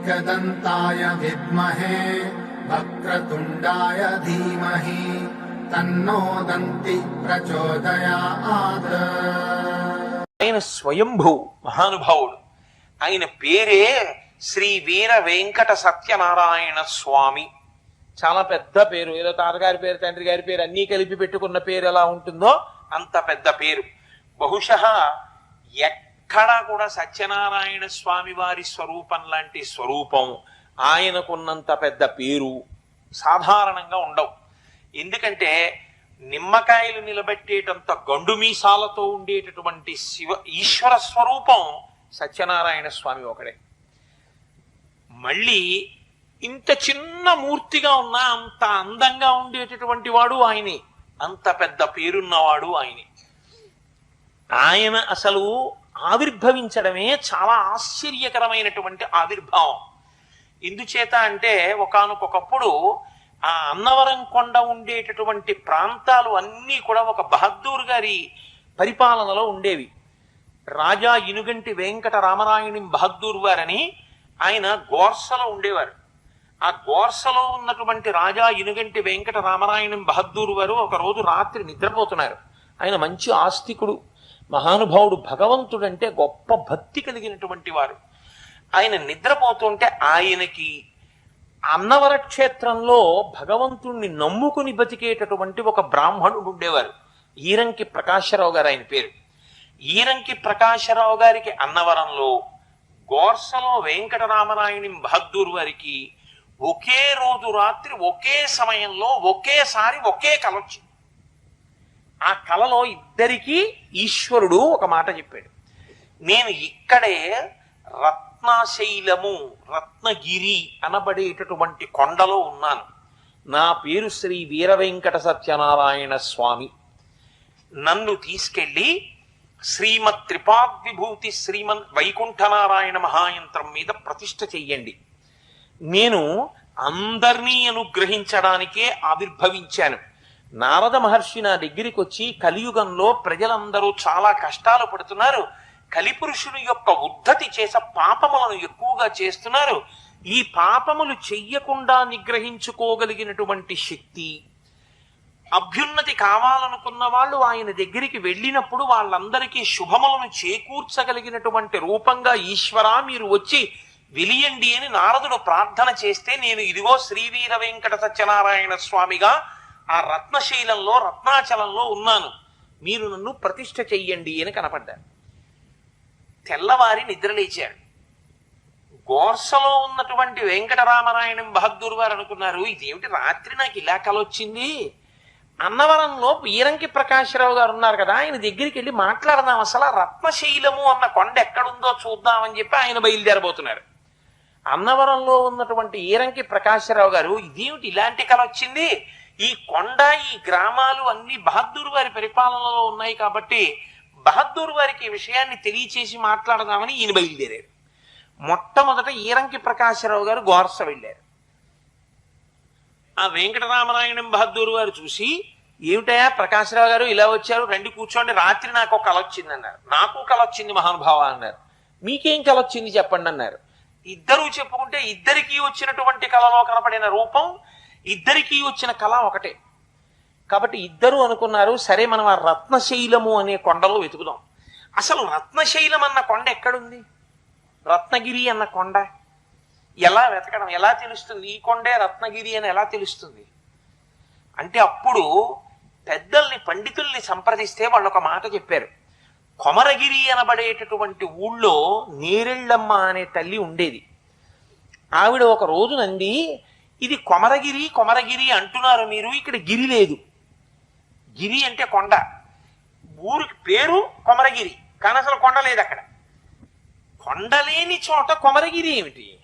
एकदन्ताय विद्महे वक्रतुण्डाय धीमहि तन्नो दन्ति प्रचोदयात् ఆయన స్వయంభూ మహానుభావుడు ఆయన పేరే శ్రీ వీర వెంకట సత్యనారాయణ స్వామి చాలా పెద్ద పేరు ఏదో తాతగారి పేరు తండ్రి గారి పేరు అన్నీ కలిపి పెట్టుకున్న పేరు ఎలా ఉంటుందో అంత పెద్ద పేరు బహుశ ఎక్కడా కూడా సత్యనారాయణ స్వామి వారి స్వరూపం లాంటి స్వరూపం ఆయనకున్నంత పెద్ద పేరు సాధారణంగా ఉండవు. ఎందుకంటే నిమ్మకాయలు నిలబెట్టేటంత గండు మీసాలతో ఉండేటటువంటి శివ ఈశ్వర స్వరూపం సత్యనారాయణ స్వామి ఒకడే. మళ్ళీ ఇంత చిన్న మూర్తిగా ఉన్న అంత అందంగా ఉండేటటువంటి వాడు ఆయనే. అంత పెద్ద పేరున్నవాడు ఆయనే. ఆయన అసలు ఆవిర్భవించడమే చాలా ఆశ్చర్యకరమైనటువంటి ఆవిర్భావం. ఎందుచేత అంటే ఒకనకొకప్పుడు ఆ అన్నవరం కొండ ఉండేటటువంటి ప్రాంతాలు అన్నీ కూడా ఒక బహద్దూర్ గారి పరిపాలనలో ఉండేవి. రాజా ఇనుగంటి వెంకట రామనాయుని బహద్దూర్ వారని ఆయన గోర్సలో ఉండేవారు. ఆ గోర్సలో ఉన్నటువంటి రాజా ఇనుగంటి వెంకట రామనాయణం బహద్దూర్ వారు ఒక రోజు రాత్రి నిద్రపోతున్నారు. ఆయన మంచి ఆస్తికుడు. మహానుభావుడు భగవంతుడంటే గొప్ప భక్తి కలిగినటువంటి వారు. ఆయన నిద్రపోతుంటే ఆయనకి అన్నవర క్షేత్రంలో భగవంతుణ్ణి నమ్ముకుని బతికేటటువంటి ఒక బ్రాహ్మణుడు ఉండేవారు. ఈరంకి ప్రకాశరావు గారు ఆయన పేరు. ఈరంకి ప్రకాశరావు గారికి అన్నవరంలో గోర్సలో వెంకటరామనాయుని బహద్దూర్ వారికి ఒకే రోజు రాత్రి ఒకే సమయంలో ఒకేసారి ఒకే కలొచ్చింది. ఆ కలలో ఇద్దరికీ ఈశ్వరుడు ఒక మాట చెప్పాడు. నేను ఇక్కడే రత్నశైలము రత్నగిరి అనబడేటటువంటి కొండలో ఉన్నాను. నా పేరు శ్రీ వీర వెంకట సత్యనారాయణ స్వామి. నన్ను తీసుకెళ్ళి శ్రీమత్ త్రిపాద్విభూతి శ్రీమన్ వైకుంఠనారాయణ మహాయంత్రం మీద ప్రతిష్ఠ చెయ్యండి. నేను అందరినీ అనుగ్రహించడానికే ఆవిర్భవించాను. నారద మహర్షి నా దగ్గరికి వచ్చి కలియుగంలో ప్రజలందరూ చాలా కష్టాలు పడుతున్నారు. కలిపురుషుని యొక్క ఉద్ధతి చేస పాపములను ఎక్కువగా చేస్తున్నారు. ఈ పాపములు చెయ్యకుండా నిగ్రహించుకోగలిగినటువంటి శక్తి అభ్యున్నతి కావాలనుకున్న వాళ్ళు ఆయన దగ్గరికి వెళ్ళినప్పుడు వాళ్ళందరికీ శుభములను చేకూర్చగలిగినటువంటి రూపంగా ఈశ్వరా మీరు వచ్చి వెలియండి అని నారదుడు ప్రార్థన చేస్తే నేను ఇదిగో శ్రీవీర వెంకట సత్యనారాయణ స్వామిగా ఆ రత్నశైలంలో రత్నాచలంలో ఉన్నాను. మీరు నన్ను ప్రతిష్ట చెయ్యండి అని కనపడ్డారు తెల్లవారి నిద్రలేచాడు గోర్సలో ఉన్నటువంటి వెంకటరామనాయణం బహద్దూర్ వారు అనుకున్నారు ఇదేమిటి రాత్రి నాకు ఇలా కలొచ్చింది? అన్నవరంలో వీరంకి ప్రకాశరావు గారు ఉన్నారు కదా ఆయన దగ్గరికి వెళ్ళి మాట్లాడదాం అసలు ఆ రత్నశైలము అన్న కొండ ఎక్కడుందో చూద్దామని చెప్పి ఆయన బయలుదేరబోతున్నారు. అన్నవరంలో ఉన్నటువంటి ఈరంకి ప్రకాశరావు గారు ఇదేమిటి ఇలాంటి కళ వచ్చింది ఈ కొండ ఈ గ్రామాలు అన్ని బహద్దూర్ వారి పరిపాలనలో ఉన్నాయి కాబట్టి బహద్దూర్ వారికి ఈ విషయాన్ని తెలియచేసి మాట్లాడదామని ఈయన బయలుదేరారు. మొట్టమొదట ఈరంకి ప్రకాశరావు గారు గోర్స వెళ్ళారు. ఆ వెంకటరామనాయణం బహద్దూర్ వారు చూసి ఏమిటయా ప్రకాశరావు గారు ఇలా వచ్చారు? రండి కూర్చోండి. రాత్రి నాకు ఒక కల వచ్చింది అన్నారు. నాకు కల వచ్చింది మహానుభావ అన్నారు. మీకేం కల వచ్చింది చెప్పండి అన్నారు. ఇద్దరూ చెప్పుకుంటే ఇద్దరికీ వచ్చినటువంటి కళలో కనపడిన రూపం ఇద్దరికీ వచ్చిన కళ ఒకటే. కాబట్టి ఇద్దరు అనుకున్నారు సరే మనం ఆ రత్నశైలము అనే కొండలో వెతుకుదాం. అసలు రత్నశైలం అన్న కొండ ఎక్కడుంది? రత్నగిరి అన్న కొండ ఎలా వెతకడం ఎలా తెలుస్తుంది? ఈ కొండే రత్నగిరి అని ఎలా తెలుస్తుంది? అంటే అప్పుడు పెద్దల్ని పండితుల్ని సంప్రదిస్తే వాళ్ళు ఒక మాట చెప్పారు. కొమరగిరి అనబడేటటువంటి ఊళ్ళో నేరెళ్ళమ్మ అనే తల్లి ఉండేది. ఆవిడ ఒక రోజునండి ఇది కొమరగిరి కొమరగిరి అంటున్నారు మీరు. ఇక్కడ గిరి లేదు. గిరి అంటే కొండ. ఊరికి పేరు కొమరగిరి కానీ అసలు కొండ లేదు అక్కడ. కొండ లేని చోట కొమరగిరి ఏమిటి?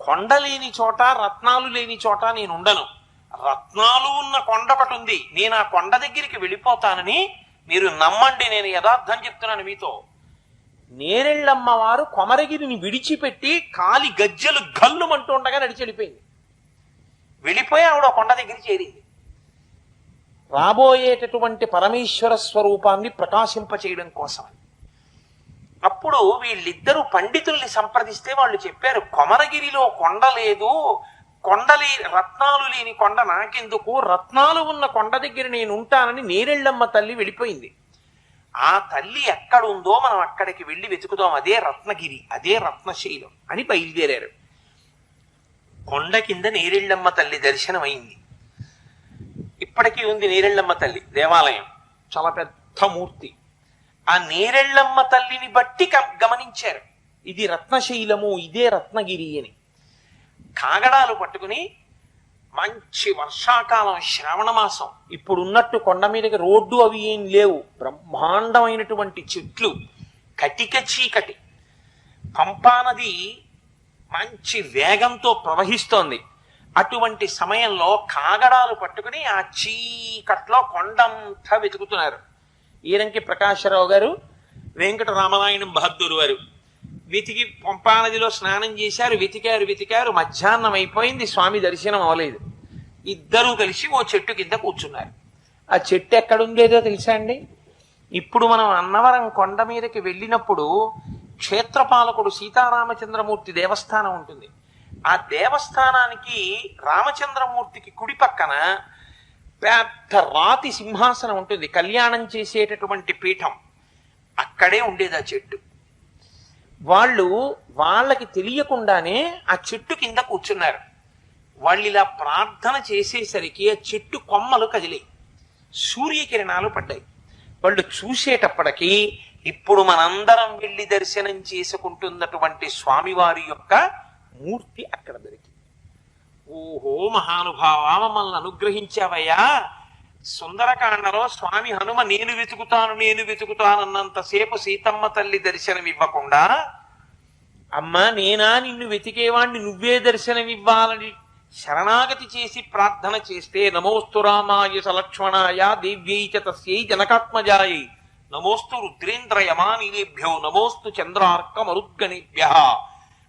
కొండ లేని చోట రత్నాలు లేని చోట నేను ఉండను. రత్నాలు ఉన్న కొండ ఒకటి ఉంది. నేను ఆ కొండ దగ్గరికి వెళ్ళిపోతానని మీరు నమ్మండి. నేను యథార్థం చెప్తున్నాను మీతో. నేరెళ్ళమ్మ వారు కొమరగిరిని విడిచిపెట్టి కాలి గజ్జలు గల్లుమంటూ ఉండగా నడిచి వెళ్ళిపోయింది వెళ్ళిపోయి ఆవిడ కొండ దగ్గర చేరింది. రాబోయేటటువంటి పరమేశ్వర స్వరూపాన్ని ప్రకాశింపచేయడం కోసం. అప్పుడు వీళ్ళిద్దరూ పండితుల్ని సంప్రదిస్తే వాళ్ళు చెప్పారు కొమరగిరిలో కొండ లేదు కొండలే రత్నాలు లేని కొండ నాకెందుకు? రత్నాలు ఉన్న కొండ దగ్గర నేను ఉంటానని నేరెళ్ళమ్మ తల్లి వెళ్ళిపోయింది. ఆ తల్లి ఎక్కడ ఉందో మనం అక్కడికి వెళ్ళి వెతుకుదాం అదే రత్నగిరి అదే రత్నశైలం అని బయలుదేరారు. కొండ కింద నేరెళ్ళమ్మ తల్లి దర్శనం అయింది ఇప్పటికీ ఉంది నేరెళ్ళమ్మ తల్లి దేవాలయం. చాలా పెద్ద మూర్తి. ఆ నేరెళ్ళమ్మ తల్లిని బట్టి గమ- గమనించారు. ఇది రత్నశైలము ఇదే రత్నగిరి అని. కాగడాలు పట్టుకుని మంచి వర్షాకాలం శ్రావణ మాసం. ఇప్పుడు ఉన్నట్టు కొండ మీదకి రోడ్డు అవి ఏం లేవు. బ్రహ్మాండమైనటువంటి చెట్లు. కటిక చీకటి. పంపానది మంచి వేగంతో ప్రవహిస్తోంది. అటువంటి సమయంలో కాగడాలు పట్టుకుని ఆ చీకట్లో కొండంతా వెతుకుతున్నారు. ఈరంకి ప్రకాశరావు గారు వెంకట రామనాయుడు బహద్దూరు వారు వెతికి పంపానదిలో స్నానం చేశారు వెతికారు వెతికారు మధ్యాహ్నం అయిపోయింది స్వామి దర్శనం అవ్వలేదు. ఇద్దరూ కలిసి ఓ చెట్టు కింద కూర్చున్నారు. ఆ చెట్టు ఎక్కడుండేదో తెలుసా అండి? ఇప్పుడు మనం అన్నవరం కొండ మీదకి వెళ్ళినప్పుడు క్షేత్రపాలకుడు సీతారామచంద్రమూర్తి దేవస్థానం ఉంటుంది. ఆ దేవస్థానానికి రామచంద్రమూర్తికి కుడి పక్కన పెద్ద రాతి సింహాసనం ఉంటుంది. కళ్యాణం చేసేటటువంటి పీఠం. అక్కడే ఉండేది ఆ చెట్టు. వాళ్ళు వాళ్ళకి తెలియకుండానే ఆ చెట్టు కింద కూర్చున్నారు. వాళ్ళు ఇలా ప్రార్థన చేసేసరికి ఆ చెట్టు కొమ్మలు కదిలాయి. సూర్యకిరణాలు పడ్డాయి. వాళ్ళు చూసేటప్పటికీ ఇప్పుడు మనందరం వెళ్ళి దర్శనం చేసుకుంటున్నటువంటి స్వామివారి యొక్క మూర్తి అక్కడ దొరికింది. ఓహో మహానుభావ మమ్మల్ని అనుగ్రహించావయ్యా. సుందరకాండలో స్వామి హనుమ నేను వెతుకుతాను నేను వెతుకుతానన్నంతసేపు సీతమ్మ తల్లి దర్శనం ఇవ్వకుండా అమ్మా నేనా నిన్ను వెతికేవాణ్ణి నువ్వే దర్శనమివ్వాలని శరణాగతి చేసి ప్రార్థన చేస్తే నమోస్తు రామాయ సలక్ష్మణాయ దేవ్యై చ తస్యై జనకాత్మజాయై నమోస్తు రుద్రేంద్ర యమానీలేభ్యో నమోస్తు చంద్రార్క మరుద్గణేభ్య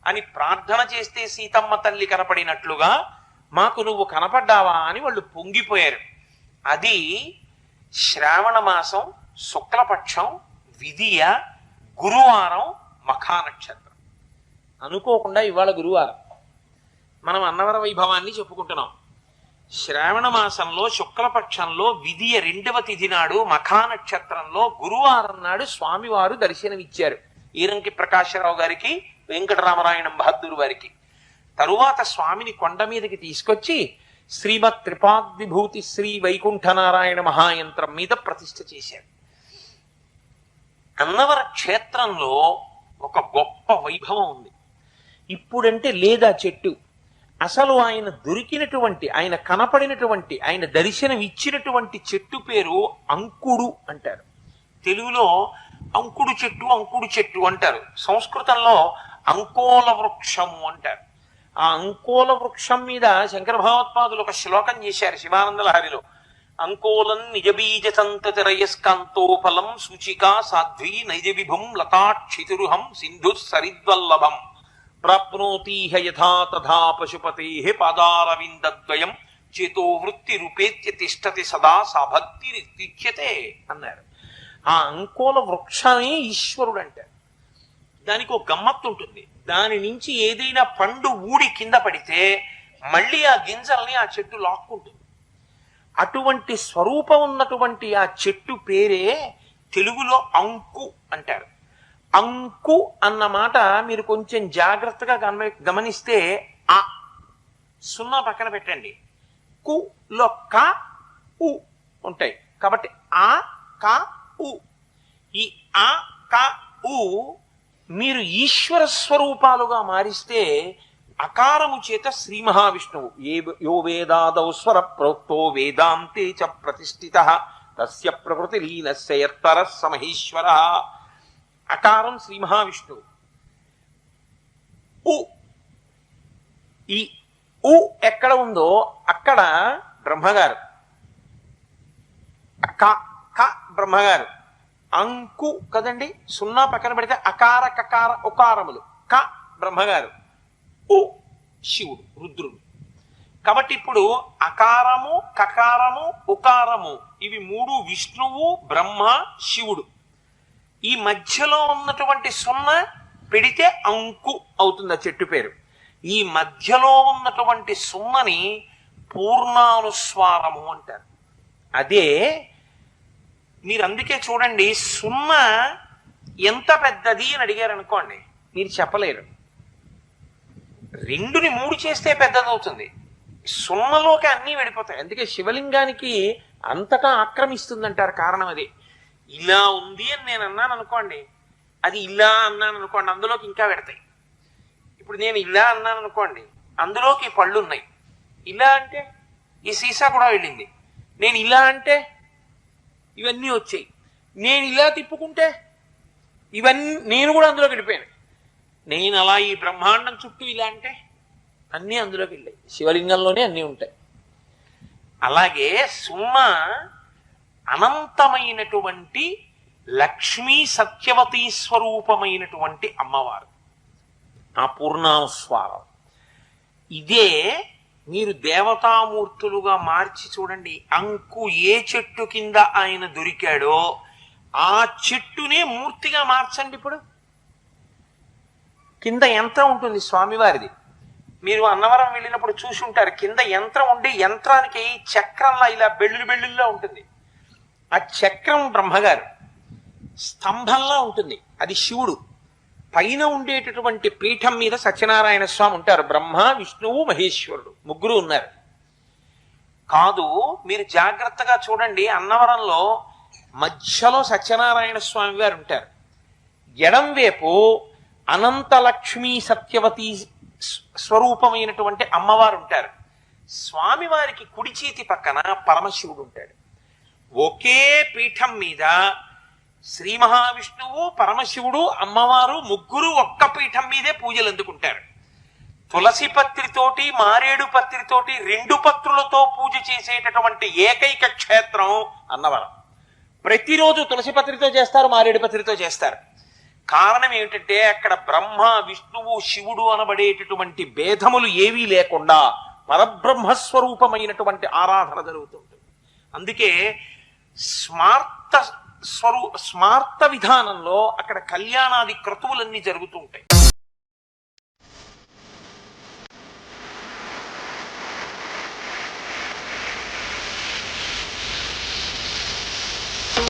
అని ప్రార్థన చేస్తే సీతమ్మ తల్లి కనపడినట్లుగా మాకు నువ్వు కనపడ్డావా అని వాళ్ళు పొంగిపోయారు. అది శ్రావణ మాసం శుక్లపక్షం విధియ గురువారం మఖా నక్షత్రం. అనుకోకుండా ఇవాళ గురువారం. మనం అన్నవర వైభవాన్ని చెప్పుకుంటున్నాం. శ్రావణ మాసంలో శుక్లపక్షంలో విధియ రెండవ తిథి నాడు మఖానక్షత్రంలో గురువారం నాడు స్వామివారు దర్శనమిచ్చారు. ఈరంకి ప్రకాశరావు గారికి వెంకటరామరాయణం బహద్దూరు వారికి. తరువాత స్వామిని కొండ మీదకి తీసుకొచ్చి శ్రీమత్ త్రిపాద్విభూతి శ్రీ వైకుంఠనారాయణ మహాయంత్రం మీద ప్రతిష్ఠ చేశారు. అన్నవర క్షేత్రంలో ఒక గొప్ప వైభవం ఉంది. ఇప్పుడంటే లేదా చెట్టు. అసలు ఆయన దొరికినటువంటి ఆయన కనపడినటువంటి ఆయన దర్శనం ఇచ్చినటువంటి చెట్టు పేరు అంకుడు అంటారు. తెలుగులో అంకుడు చెట్టు అంకుడు చెట్టు అంటారు. సంస్కృతంలో అంకోల వృక్షము అంటారు. ఆ అంకోల వృక్షం మీద శంకర భగవత్పాదులు ఒక శ్లోకం చేశారు శివానందలహరిలో అంకోలం నిజబీజ సంతతిరయస్కాంతోఫలం సూచికా సాధ్వీ నైజ విభుం లతాక్షితురుహం సింధు సరిద్వల్లభం. ప్రాప్నోతీహ యథా తథా పశుపతే పాదారవిందద్వయం చేతో వృత్తి రూపేత్య తిష్టతి సదా సా భక్తి అన్నారు. ఆ అంకోల వృక్షమే ఈశ్వరుడు అంటారు దానికి ఒక గమ్మత్తు ఉంటుంది. దాని నుంచి ఏదైనా పండు ఊడి కింద పడితే మళ్ళీ ఆ గింజల్ని ఆ చెట్టు లాక్కుంటుంది. అటువంటి స్వరూపం ఉన్నటువంటి ఆ చెట్టు పేరే తెలుగులో అంకు అంటారు. అంకు అన్న మాట మీరు కొంచెం జాగ్రత్తగా గమ గమనిస్తే ఆ సున్నా పక్కన పెట్టండి. కు లో క ఉ ఉంటాయి. కాబట్టి ఆ క ఉ ఈ ఆ క ఉ మీరు ఈశ్వర స్వరూపాలుగా మారిస్తే అకారము చేత శ్రీ మహావిష్ణువు. ఏ యో వేదాదౌ స్వర ప్రోక్తో వేదాంతే చ ప్రతిష్ఠిత. తస్య ప్రకృతి లీనస్య యత్పర సమహేశ్వర అకారం శ్రీ మహావిష్ణువు. ఉ. ఈ ఉ ఎక్కడ ఉందో అక్కడ బ్రహ్మగారు. క క బ్రహ్మగారు. అంకు కదండి? సున్నా పక్కన పెడితే అకార కకార ఉకారములు. క బ్రహ్మగారు. ఉ శివుడు రుద్రుడు. కాబట్టి ఇప్పుడు అకారము కకారము ఉకారము ఇవి మూడు విష్ణువు బ్రహ్మ శివుడు. ఈ మధ్యలో ఉన్నటువంటి సున్నా పెడితే అంకు అవుతుంది ఆ చెట్టు పేరు. ఈ మధ్యలో ఉన్నటువంటి సున్నని పూర్ణానుస్వారము అంటారు. అదే మీరు అందుకే చూడండి సున్నా ఎంత పెద్దది అని అడిగారు అనుకోండి మీరు చెప్పలేరు. రెండుని మూడు చేస్తే పెద్దదవుతుంది. సున్నలోకి అన్నీ వెళ్ళిపోతాయి. అందుకే శివలింగానికి అంతటా ఆక్రమిస్తుందంటారు కారణం అది. ఇలా ఉంది అని నేను అన్నాను అనుకోండి అది ఇలా అన్నాను అనుకోండి అందులోకి ఇంకా పెడతాయి. ఇప్పుడు నేను ఇలా అన్నాను అనుకోండి అందులోకి పళ్ళు ఉన్నాయి. ఇలా అంటే ఈ సీసా కూడా వెళ్ళింది. నేను ఇలా అంటే ఇవన్నీ వచ్చాయి. నేను ఇలా తిప్పుకుంటే ఇవన్నీ నేను కూడా అందులోకి వెళ్ళిపోయాను. నేను అలా ఈ బ్రహ్మాండం చుట్టూ ఇలా అంటే అన్నీ అందులోకి వెళ్ళాయి. శివలింగంలోనే అన్నీ ఉంటాయి. అలాగే సుమ్మా అనంతమైనటువంటి లక్ష్మీ సత్యవతీ స్వరూపమైనటువంటి అమ్మవారు. ఆ పూర్ణాస్వారం ఇదే మీరు దేవతామూర్తులుగా మార్చి చూడండి అంకు ఏ చెట్టు కింద ఆయన దొరికాడో ఆ చెట్టునే మూర్తిగా మార్చండి ఇప్పుడు. కింద యంత్రం ఉంటుంది స్వామివారిది. మీరు అన్నవరం వెళ్ళినప్పుడు చూసి ఉంటారు కింద యంత్రం ఉండి యంత్రానికి చక్రంలా ఇలా బెళ్ళులు బెళ్ళుల్లో ఉంటుంది. ఆ చక్రం బ్రహ్మగారు స్తంభంలా ఉంటుంది. అది శివుడు. పైన ఉండేటటువంటి పీఠం మీద సత్యనారాయణ స్వామి ఉంటారు. బ్రహ్మ విష్ణువు మహేశ్వరుడు. ముగ్గురు ఉన్నారు. కాదు మీరు జాగ్రత్తగా చూడండి అన్నవరంలో మధ్యలో సత్యనారాయణ స్వామి వారు ఉంటారు. ఎడంవైపు అనంతలక్ష్మీ సత్యవతి స్వరూపమైనటువంటి అమ్మవారు ఉంటారు. స్వామివారికి కుడి చేతి పక్కన పరమశివుడు ఉంటాడు. ఒకే పీఠం మీద శ్రీ మహావిష్ణువు పరమశివుడు అమ్మవారు ముగ్గురు ఒక్క పీఠం మీదే పూజలు అందుకుంటారు. తులసి పత్రితోటి మారేడు పత్రితోటి రెండు పత్రులతో పూజ చేసేటటువంటి ఏకైక క్షేత్రం అన్నవరం. ప్రతిరోజు తులసి పత్రితో చేస్తారు మారేడు పత్రితో చేస్తారు. కారణం ఏమిటంటే అక్కడ బ్రహ్మ విష్ణువు శివుడు అనబడేటటువంటి భేదములు ఏవీ లేకుండా పరబ్రహ్మస్వరూపమైనటువంటి ఆరాధన జరుగుతుంటుంది. అందుకే స్మార్త స్వరూ స్మార్త విధానంలో అక్కడ కళ్యాణాది క్రతువులన్నీ జరుగుతూ ఉంటాయి.